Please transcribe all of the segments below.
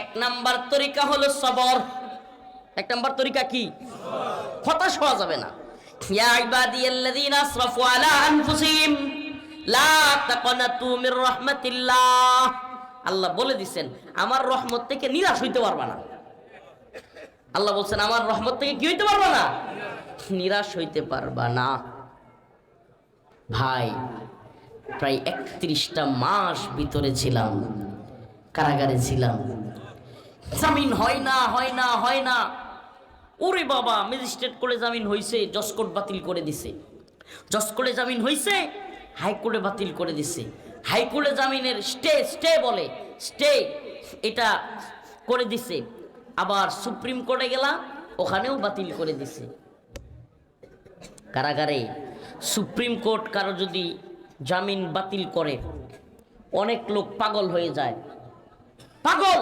এক নাম্বার তরিকা হলো সবর। এক নাম্বার তরিকা কি? হতাশ হওয়া যাবে না। আল্লাহ বলে দিছেন, আমার রহমত থেকে নিরাশ হইতে পারবা না। আল্লাহ বলছেন, আমার রহমত থেকে কি হইতে পারবা না? নিরাশ হইতে পারবা না। ভাই প্রায় একত্রিশটা মাস ভিতরে ছিলাম, কারাগারে ছিলাম। জামিন হয় না হয় না হয় না। ওরে বাবা, ম্যাজিস্ট্রেট করে জামিন হইছে জসকোর্ট বাতিল করে দিছে। জসকোর্টে জামিন হইছে হাইকোর্টে বাতিল করে দিছে। হাইকোর্টে জামিনের স্টে স্টে বলে, স্টে, এটা করে দিছে। আবার সুপ্রিম কোর্টে গেলাম ওখানেও বাতিল করে দিছে। কারাগারে সুপ্রিম কোর্ট কারও যদি জামিন বাতিল করে। অনেক লোক পাগল হয়ে যায়। পাগল!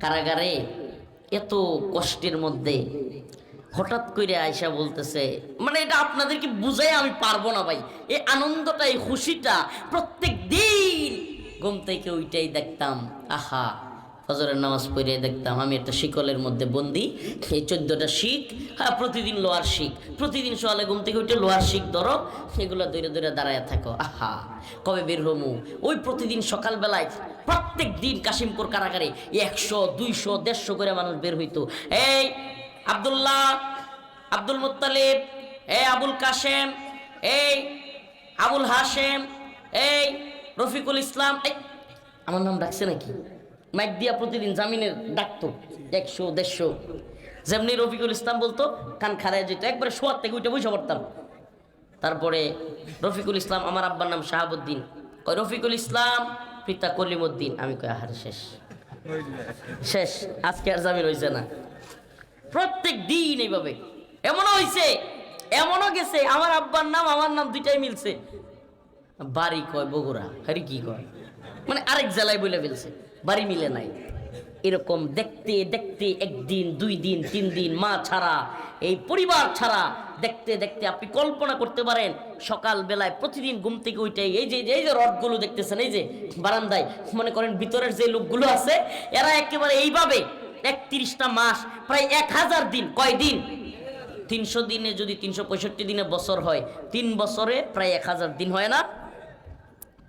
কারাগারে এত কষ্টের মধ্যে হঠাৎ করে আয়সা বলতেছে মানে এটা আপনাদেরকে বুঝাই আমি পারব না ভাই। এই আনন্দটা, এই খুশিটা প্রত্যেক দিন ঘুম থেকে ওইটাই দেখতাম। আহা! ফজরের নামাজ পড়ে দেখতাম। আমি একটা শিকলের মধ্যে বন্দি, এই চোদ্দটা শিখ হ্যাঁ প্রতিদিন লোহার শিখ প্রতিদিন সকালে ঘুম থেকে উঠে লোহার শিখ ধরো সেগুলো দৈরে দৈরে দাঁড়ায় থাকো। আহা, কবে বের হমু? ওই প্রতিদিন সকালবেলায় প্রত্যেক দিন কাশিমপুর কারাগারে একশো, দুইশো, দেড়শো করে মানুষ বের হইতো। এই আব্দুল্লাহ, আব্দুল মুত্তালিব, এই আবুল কাশেম, এই আবুল হাশেম, এই রফিকুল ইসলাম, এই, আমার নাম ডাকছে নাকি? মাইক দিয়া প্রতিদিন জামিনের ডাকতো, একশো, দেড়শো। যেমনি রফিকুল ইসলাম বলতো, কান খারায় যেত, একবারে শোয়ার থেকে উঠে বসে পড়তাম। তারপরে রফিকুল ইসলাম, আমার আব্বার নাম শাহাবুদ্দিন। ওই রফিকুল ইসলাম, পিতা কলিমুদ্দিন। আমি কই আহার, শেষ। শেষ, আজকে আর জামিন হয়েছে না। প্রত্যেক দিন এইভাবে। এমনও হয়েছে এমনও গেছে, আমার আব্বার নাম, আমার নাম দুইটাই মিলছে। বাড়ি কয়, বগুড়া। হরি কি কয়? মানে আরেক জেলায় বলে ফেলছে। বাড়ি মিলে নাই। এরকম দেখতে দেখতে একদিন, দুই দিন, তিন দিন, মা ছাড়া, এই পরিবার ছাড়া দেখতে দেখতে আপনি কল্পনা করতে পারেন, সকাল বেলায় প্রতিদিন ঘুম থেকে উঠে এই যে এই যে রডগুলো দেখতেছেন, এই যে বারান্দায়, মনে করেন ভিতরের যে লোকগুলো আছে, এরা একেবারে এইভাবে একত্রিশটা মাস, প্রায় এক হাজার দিন, কয় দিন? তিনশো দিনে যদি তিনশো পঁয়ষট্টি দিনে বছর হয়, তিন বছরে প্রায় এক হাজার দিন হয় না?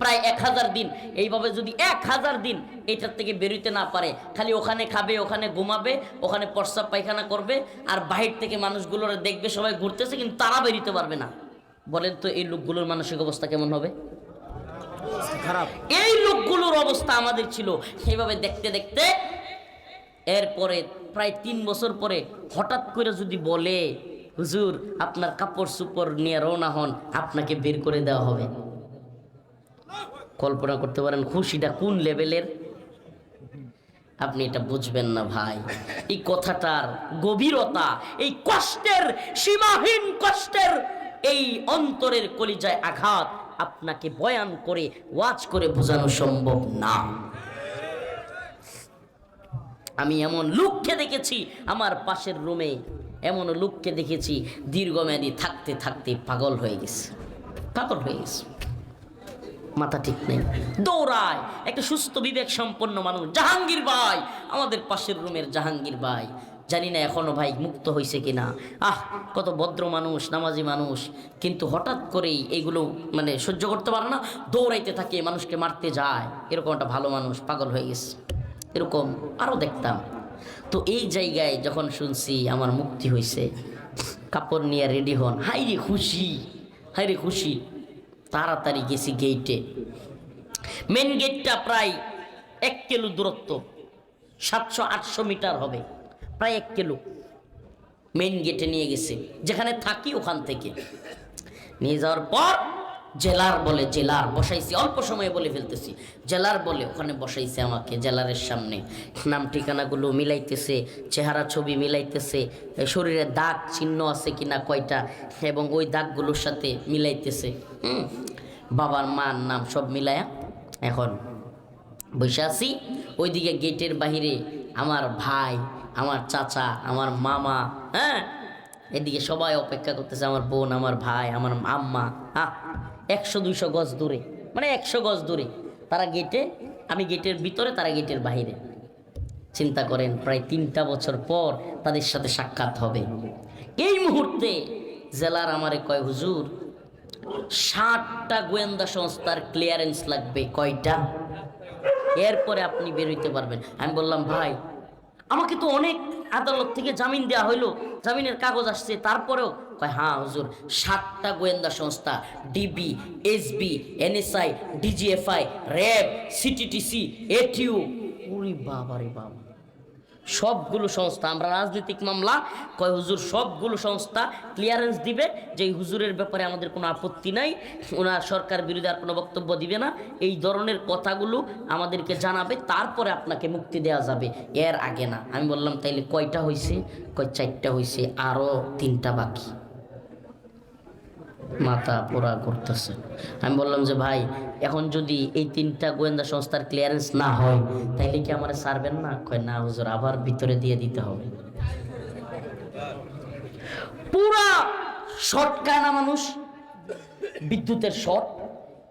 প্রায় এক হাজার দিন। এইভাবে যদি এক হাজার দিন এটার থেকে বেরোতে না পারে খালি ওখানে খাবে ওখানে ঘুমাবে ওখানে প্রস্রাব পায়খানা করবে আর বাহির থেকে মানুষগুলোর দেখবে সবাই ঘুরতেছে কিন্তু তারা বেরোতে পারবে না। বলেন তো এই লোকগুলোর মানসিক অবস্থা কেমন হবে? খারাপ। এই লোকগুলোর অবস্থা আমাদের ছিল। সেইভাবে দেখতে দেখতে এরপরে প্রায় তিন বছর পরে হঠাৎ করে যদি বলে হুজুর আপনার কাপড় চুপড় নিয়ে রওনা হন আপনাকে বের করে দেওয়া হবে। কল্পনা করতে পারেন খুশিটা কোন লেভেলের? আপনি এটা বুঝবেন না ভাই। এই কথাটার গভীরতা, এই কষ্টের, সীমাহীন কষ্টের এই অন্তরের কলিজায় আঘাত আপনাকে বয়ান করে, ওয়াজ করে বোঝানো সম্ভব না। আমি এমন লোককে দেখেছি, আমার পাশের রুমে এমন লোককে দেখেছি, দীর্ঘমেয়াদী থাকতে থাকতে পাগল হয়ে গেছে। পাগল হয়ে গেছে। মাথা ঠিক নেই। দৌড়ায়, একটা সুস্থ বিবেক সম্পন্ন মানুষ। জাহাঙ্গীর ভাই, আমাদের পাশের রুমের জাহাঙ্গীর ভাই। জানি না এখনও ভাই মুক্ত হয়েছে কিনা। আহ, কত ভদ্র মানুষ, নামাজি মানুষ। কিন্তু হঠাৎ করেই এইগুলো মানে সহ্য করতে পারে না, দৌড়াইতে থাকে, মানুষকে মারতে যায়। এরকম একটা ভালো মানুষ পাগল হয়ে গেছে। এরকম আরও দেখতাম। তো এই জায়গায় যখন শুনছি আমার মুক্তি হয়েছে কাপড় নিয়ে রেডি হন। হাই রে খুশি হাই রে খুশি। তাড়াতাড়ি গেছি গেইটে মেন গেটটা প্রায় এক কিলো দূরত্ব, সাতশো, আটশো মিটার হবে, প্রায় এক কিলো। মেন গেটে নিয়ে গেছে, যেখানে থাকি ওখান থেকে। নিয়ে যাওয়ার পর জেলার বলে জেলার, বসাইছি, অল্প সময়ে বলে ফেলতেছি। জেলার বলে, ওখানে বসাইছে আমাকে, জেলারের সামনে। নাম, ঠিকানাগুলো মিলাইতেছে, চেহারা, ছবি মিলাইতেছে শরীরে দাগ চিহ্ন আছে কিনা কয়টা, এবং ওই দাগগুলোর সাথে মিলাইতেছে, হুম? বাবার মার নাম সব মিলায়া এখন বসে আছি। ওইদিকে গেটের বাহিরে আমার ভাই, আমার চাচা, আমার মামা হ্যাঁ? এদিকে সবাই অপেক্ষা করতেছে, আমার বোন, আমার ভাই, আমার আম্মা হ্যাঁ একশো দুইশো গজ দূরে মানে একশো গজ দূরে। তারা গেটে আমি গেটের ভিতরে, তারা গেটের বাইরে চিন্তা করেন, প্রায় তিনটা বছর পর তাদের সাথে সাক্ষাৎ হবে। এই মুহূর্তে জেলার আমারে কয়, হুজুর, ষাটটা গোয়েন্দা সংস্থার ক্লিয়ারেন্স লাগবে, কয়টা? এরপরে আপনি বেরোইতে পারবেন। আমি বললাম, ভাই, আমাকে তো অনেক আদালত থেকে জামিন দেওয়া হইল। জামিনের কাগজ আসছে, তারপরেও কয় হ্যাঁ হুজুর, সাতটা গোয়েন্দা সংস্থা, DB, SB, NSI, DGFI, RAB, CTTC, ATU. উরি বাবা রে বাবা। সবগুলো সংস্থা, আমরা রাজনৈতিক মামলা, কয়, হুজুর, সবগুলো সংস্থা ক্লিয়ারেন্স দিবে যে হুজুরের ব্যাপারে আমাদের কোনো আপত্তি নাই, ওনার সরকার বিরোধী আর কোনো বক্তব্য দিবে না, এই ধরনের কথাগুলো আমাদেরকে জানাবে, তারপরে আপনাকে মুক্তি দেওয়া যাবে। এর আগে না, আমি বললাম, তাইলে কয়টা হয়েছে কয়, চারটা হয়েছে আরও তিনটা বাকি। মাথা পোড়া করতেছে। আমি বললাম যে, ভাই, এখন যদি এই তিনটা গোয়েন্দা সংস্থার ক্লিয়ারেন্স না হয় তাহলে কি আমার সারবেন না? কয়, না হুজুর, আবার ভিতরে দিয়ে দিতে হবে। পুরা শর্ট মানুষ, বিদ্যুতের শর্ট,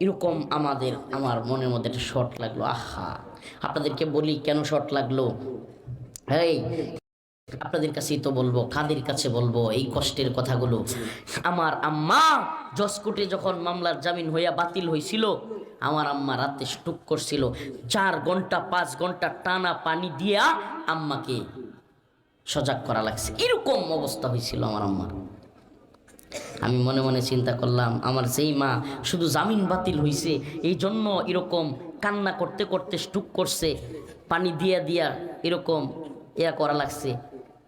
এরকম আমাদের, আমার মনের মধ্যে একটা শর্ট লাগল। আহা, আপনাদেরকে বলি কেন শর্ট লাগল? এই আপনাদের কাছেই তো বলব, কাদের কাছে বলব এই কষ্টের কথাগুলো। আমার আম্মা জসকোটে যখন মামলার জামিন হইয়া বাতিল হয়েছিল আমার আম্মা রাতে স্টুক করছিল, চার ঘণ্টা, পাঁচ ঘণ্টা টানা পানি দিয়া আম্মাকে সজাগ করা লাগছে। এরকম অবস্থা হয়েছিল আমার আম্মার। আমি মনে মনে চিন্তা করলাম, আমার সেই মা শুধু জামিন বাতিল হইছে, এই জন্য এরকম কান্না করতে করতে স্টুক করছে, পানি দিয়া দিয়া এরকম ইয়া করা লাগছে।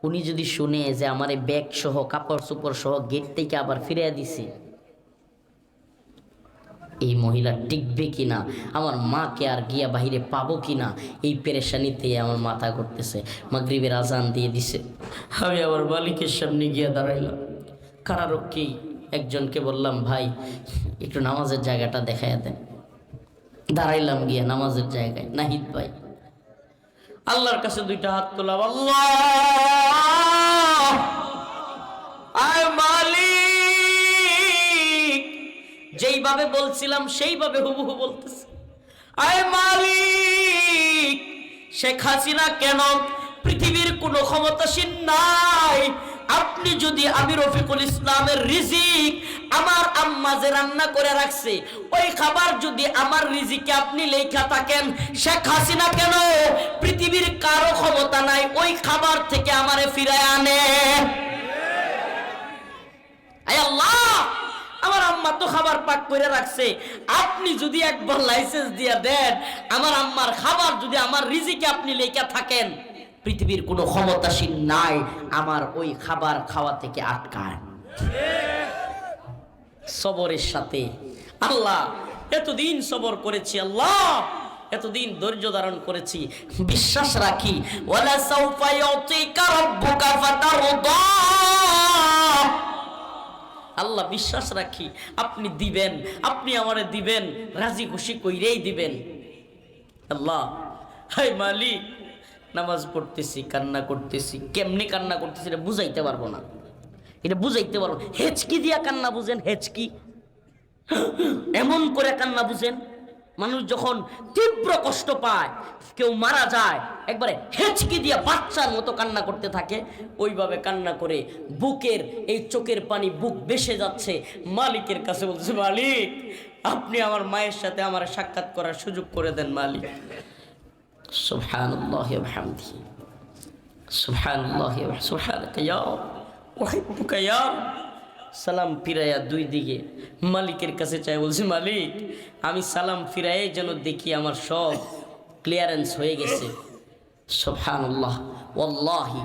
উনি যদি শুনে যে আমার এই ব্যাগ সহ, কাপড় চোপড় সহ গেট থেকে আবার ফিরিয়ে দিছে, এই মহিলা টিকবে কিনা? আমার মাকে আর গিয়া বাহিরে পাবো কিনা? এই পেরেশানিতে আমার মাথা করতেছে মাগরিবের আজান দিয়ে দিছে। আমি আমার মালিকের সামনে গিয়া দাঁড়াইলাম। কারারক্ষী একজনকে বললাম, ভাই, একটু নামাজের জায়গাটা দেখাইয়া দেন। দাঁড়াইলাম গিয়া নামাজের জায়গায়। নাহিদ ভাই আল্লাহর কাছে দুইটা হাত আয় মালিক! যেইভাবে বলছিলাম, সেইভাবে হুবহু বলতেছে। আয় মালিক! শেখ হাসিনা কেন পৃথিবীর কোনো ক্ষমতাসীন নাই? আপনি যদি আমি রফিকুল ইসলামের রিজিক আমার আম্মা যে রান্না করে রাখছে, ওই খাবার যদি আমার রিজিকে আপনি লেখা থাকেন, শেখ হাসিনা কেন পৃথিবীর কারও ক্ষমতা নাই, ওই খাবার থেকে আমারে ফিরায় আনে? আমার আম্মা তো খাবার পাক করে রাখছে। আপনি যদি একবার লাইসেন্স দিয়ে দেন, আমার আম্মার খাবার যদি আমার রিজিকে আপনি লেখা থাকেন, পৃথিবীর কোনো ক্ষমতাসীন নাই, আমার ওই খাবার খাওয়া থেকে আটকায়। সবরের সাথে। আল্লাহ, এতদিন সবর করেছি, আল্লাহ, এতদিন ধৈর্য ধারণ করেছি। বিশ্বাস রাখি আল্লাহ, বিশ্বাস রাখি, আপনি দিবেন, আপনি আমারে দিবেন, রাজি খুশি কইরেই দিবেন। আল্লাহ হাই মালিক, নামাজ পড়তেছি, কান্না করতেছি, কেমনি কান্না করতেছি এটা বুঝাইতে পারব না। এটা বুঝাইতে পারব হেচকি দিয়া কান্না বুঝেন, হেঁচকি। এমন করে কান্না বুঝেন, মানুষ যখন তীব্র কষ্ট পায়, কেউ মারা যায়, একবারে হেঁচকি দিয়ে বাচ্চার মতো কান্না করতে থাকে, ওইভাবে কান্না করে বুকের, এই চোখের পানি বুক বেসে যাচ্ছে। মালিকের কাছে বলছে মালিক, আপনি আমার মায়ের সাথে আমার সাক্ষাৎ করার সুযোগ করে দেন, মালিক। সুবহানাল্লাহি ওয়া বিহামদিহি। ইয়া সালাম ফিরাইয়া দুই দিকে। মালিকের কাছে চাই বলছি, মালিক, আমি সালাম ফিরাই যেন দেখি আমার সব ক্লিয়ারেন্স হয়ে গেছে। সুবহানাল্লাহ। ওয়াল্লাহি,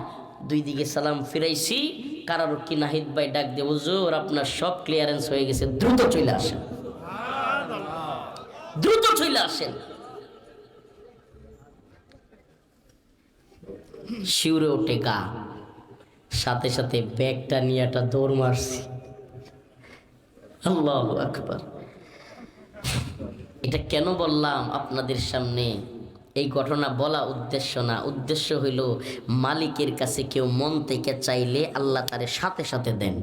দুই দিকে সালাম ফিরাইছি। কারোর কি নাহিদ ভাই ডাক দিয়ে, হুজুর, আপনার সব ক্লিয়ারেন্স হয়ে গেছে, দ্রুত চলে আসেন। দ্রুত চলে আসেন। শিউরে ওঠে গা। সাথে সাথে ব্যাগটা নিয়ে একটা দৌড় মারছি। আল্লাহ আকবার। এটা কেন বললাম আপনাদের সামনে? এই ঘটনা বলা উদ্দেশ্য না। উদ্দেশ্য হইল মালিকের কাছে কেউ মন থেকে চাইলে আল্লাহ তারে সাথে সাথে দেন।